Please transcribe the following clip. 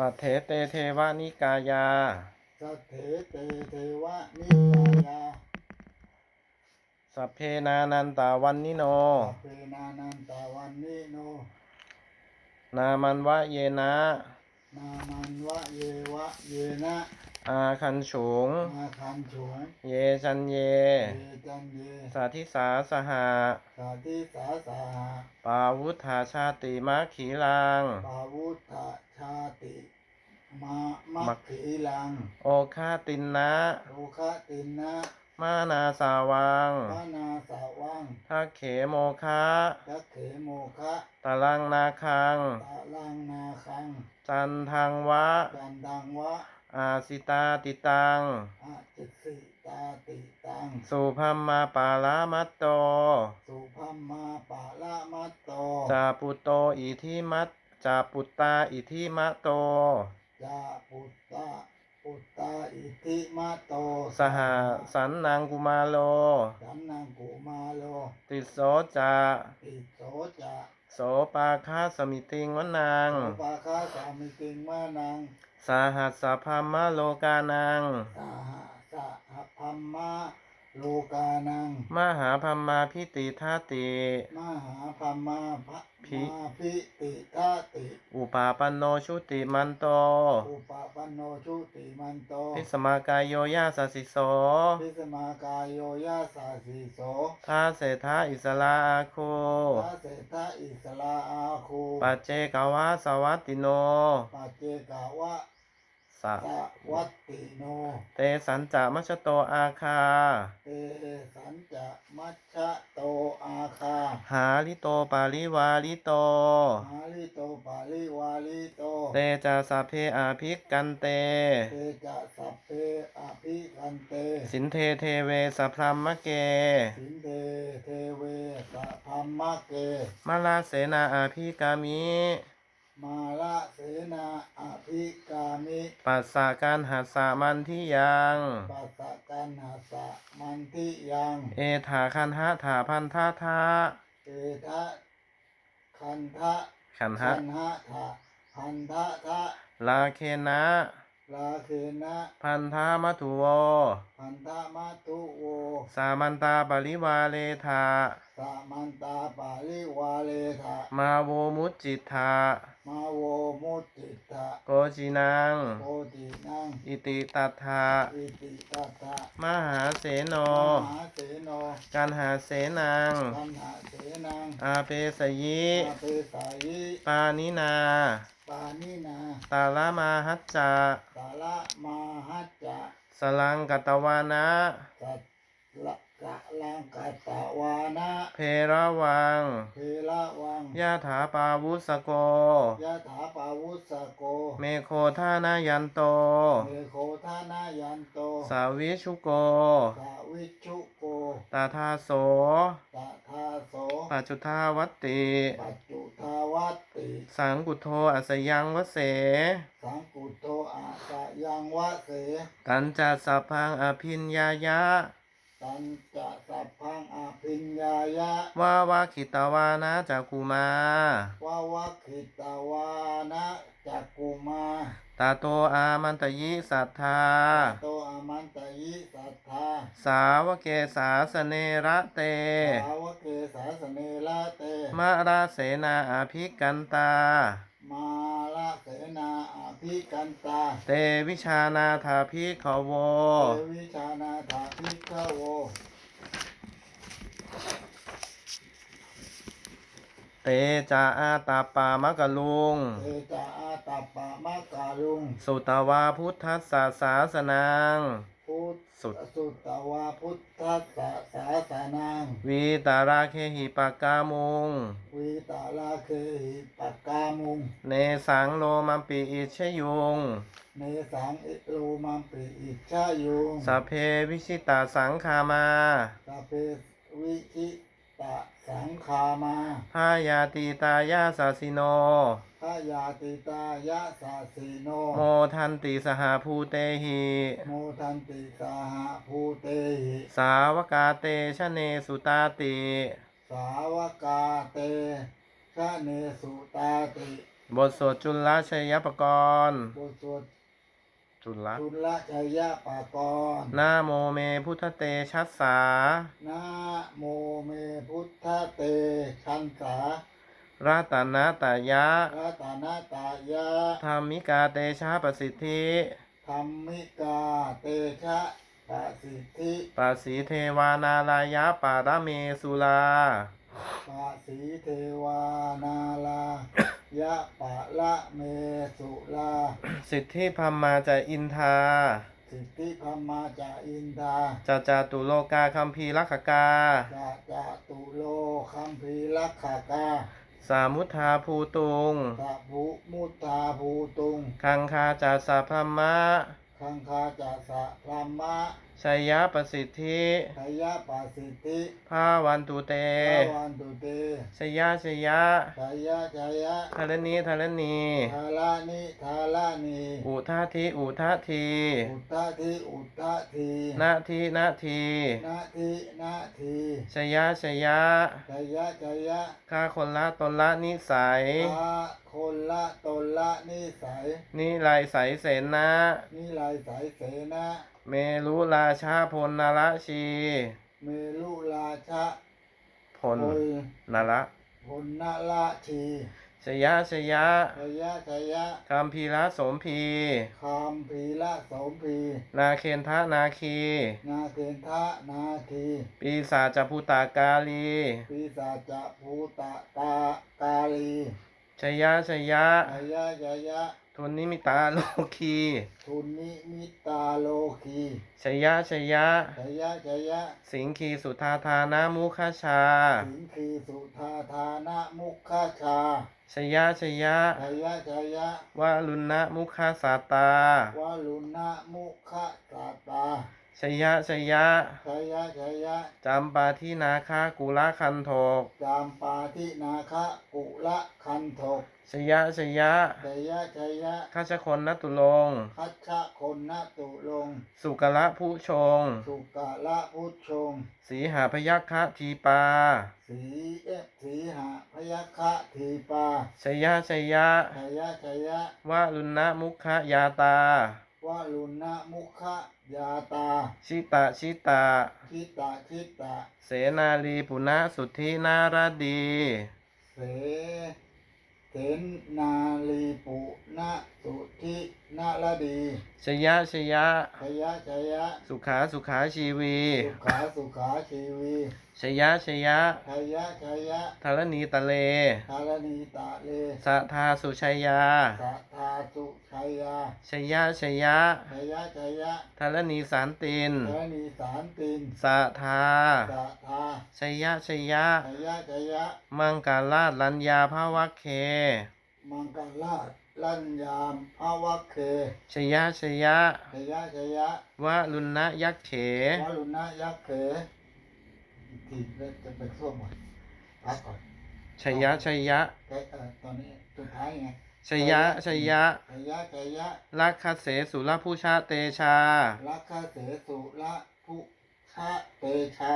สัทเถเตเทวานิกายา สัทเถเตเทวะนิกายาสัพเพนานันตาวันนิโน สัพเพนานันตาวันนิโน นามันวะเยนะ นามันวะเยวะเยนะอาคันฉุงมาคันฉวงเยจันเย เยจันเย สาธิสาสหาสาธิสาสาหาปาวุธาชาติมาขีลัง ปาวุธา ชาติมามัคขีลัง โอคาตินนะ โลคะตินนะมานาสาวังพานาสาวังทักเขโมคะยักเขโมคะตะลังนาคังตาลังนาคังจันทังวะจันดังวะอาสิตาติตังอาจิตสิตาติตัง สุพัมมาปาลามัตโต สุพัมมาปะละมัตโต จาปุโตอิทิมัต จาปุตตาอิทิมะโต ยาปุตตะปุตตาอิติมาโตสหสันนางกุมาโล สันนังกุมาโล ติโสจาติโสจะโสปาคาสมิติงวนังโสปาคาสามิติงมานังสาหัสสะพัมมะโลกานังสหสหพัมมา โลกานัง มหาพัมมาพิติทาติ มหาพัมมาภะพิ มาพิติทาติ อุปาปันโนชุติมันโต อุปปันโนชุติมันโต พิสมากายโยยาสสิโสพิสมากายโยยาสาสีโสทาเศรษฐาอิสลาอาโค พระเศรษฐอิสลาอาคูปัจเจกวาสวัตติโน ปัจเจกาวะ สะสวัตติโน เตสันจะมัชโตอาคา เตสันจะมัชชะโตอาคา หาลิโตปาลิวาลิโต หาลิโตปาลิวาลิโต เตจาสพเพอาภิกกันเต เตจะสัพเพอภิคันเต สินเทเทเวสัพพรมมะเก สินเตเทเวสัพพมะเก มาลาเสนาอาภิกามิ มาละเสนาอภิกา มิปัสสาการหัสสามันทิยัง ปัสสะกันหาสะมันทิยังเอถาคันหะถาพันธาทาเตทะคันทะขันหะคันหะทะพันทะทะลาเคนะ ลาเคนะพันธามัทุโว พันธะมัตุโว สามันตาปริวาเลธาสามันตาปาลิวาเลทะมาโวมุจจิตธามาโวมุตติตะโกจินังโกตินัง อิติตัทธาอิติตัตตะมหาเสโนมหาเสโนกันหาเสนังคันหาเสนังอาเปสยิอาเปสายิปานินา ปานินาตาลามาหัจจาสาระมาหัจจะสลังกตวานะสัตละกะลังกัตตวานะเพระวังเพละวังยะถาปาวุสโก ยะถาปาวุสโกเมโคทานายันโต เมโคทานายันโตสาวิชุโก สาวิชุโกตาทาโสตาทาโสปัจจุทาวัตติ ปัจจุทา วัตติ สังกุโทอัสยังวเส สังกุโตอาสะยังวะเส ตันจัสสัพพังอภินญายะ ตันจะสัพพังอภิญญายะ วาวาขิตาวานะจักกุมา วาวัคขิตาวานะจักกุมา ตาโตอามันตยิสัทธา โตอามันตยิสัทธาสาวเกสาสเนระเต สาวเกสาสเน ละเต มาราเสนาอาภิกันตา มาละเสนาอภิกันตา เตวิชานาถาภิกขโวเทวิชานาถาภิกขโว เตจาอาตาปามะกะลุง เตจาอาตปปะมะกาลุง สุตวาพุทธัสสะสาสนังพุทธ สุดสุตตวาพุทธัสสะสาสานังวีตาราเคหิปากามุง วิตาลาเคหิปากกามุง เนสังโลมัมปิอิชยุง เนสังอิโลมัมปิอิชายุงสัพเพวิชิตาสังคามาสพเพวิชิตะ สังคามาพายาติตายาสาสิโน พยาติตายะสาสีโน โมทันติสหภูเตหิ โมทันติสาหะภูเตหิ สาวกาเตชะเนสุตาติ สาวกาเตชะเนสุตาติตบทสวดจุลชัยปกรณ์บทสวด จุลจุลชัยปากรนาโมเมพุทธเตชัสสานะโมเมพุทธเตชันสาราตนาตายะรัตนาตายะธรรมิกาเตชะประสิทธิธรรมิกาเตชะปะสิทธิปัสสีเทวานาลายะปาระเมสุลาปะสีเทวานาลา ยะปะละเมสุลา สิทธิพัมมาจาอินทาสิทธิพมมาจาอินทาจาจาตุโลกาคัมภีรักขกาจะจะตุโลคัมภีรักขากา สามุทธาภูตุงตะภุมุตตาภูตุง คังคาจาสาพัมมะ คังคาจัสสะพรหมะ ชัยยะประสิทธิทยะปะสิทธิภาวันตุเตภวันตุเตชยยะชยยะทยะทยะทารณีทารณีทาลานิทาลานิอุทาทิอุทาทีอุตตะทิอุตตะทีนาทีนาทีนาทินาทีชยยะชยยะทยะทยะข้าคนละตนละนิสัยพาคนละตนละนิสัยนิไลใสยเสนนะนิลายสายเสนะ เมรุราชาพลนารชีเมลุราชะพพลลนาระพลนละชีชยยะชยยะทยะทยะคัมพีระสมพีคามพีละสมพี นาเคนทะนาคี นาเกณทะนาทีปีศาจพุตากาลี ปีศาจภูตะตากาลีชยยะชยยะทยะยยะ ทุนนิมิตาโลคีทุนนิมิตาโลคีชยยะชยยะทยะทยะ สิงคีสุธาธานามุขชา สิงคีสุธาธานะมุขชาชยยะชยยะทยะทยะวาลุณนะมุขสาตาวาลุณะมุขสาตาชยยะชยยะทยะทยะจำปาทินาคากุลคันโทกจามปาทินาคะกุละคันทก ชยยะชยยะทยะทยะข้าชคนนตุลงคัชชะคนนตุลง สุกละผู้ชง สุกะละพุทชง สีหาพยัคฆทีปา สีเอฟสีหะพยัคฆะทีปาชยยะชยยะทยะทยะวาลุณนะมุขยาตาวาลุณะมุขยาตา ชิตะชิตะคิตะคิตะเสนาลีปุณะสุทธินารดี เส เสนนาลีปุณสุทินาลดีชยะชยะ ชยะชยะ สุขาสุขาชีวี สุขาสุขาชีวีชยะชยะชยะชยะธรณีตะเล ธารณีตะเลสัทธาสุชัยยา สัทธาสุชัยยาชยะชยะชยะชยะธรณีสารตินธารณีสารตินสัทธาสัทธาชยะชยะชยะชยะ มังกาลาชลัญญาภาวัคเค มังกรลาช ลัญญามภาวัคเคชยะชยะชยะชยะวะลุณนะยักเขวารุณะยักษ์เขทีแล้วจะไปส้วมก่อนพักก่อนชยะชยะแค่เออตอนนี้สุดท้ายไงชยะชยะชยะชยะลักขเสสุรผู้ชาเตชาลักขเสสุละพุชะเตชา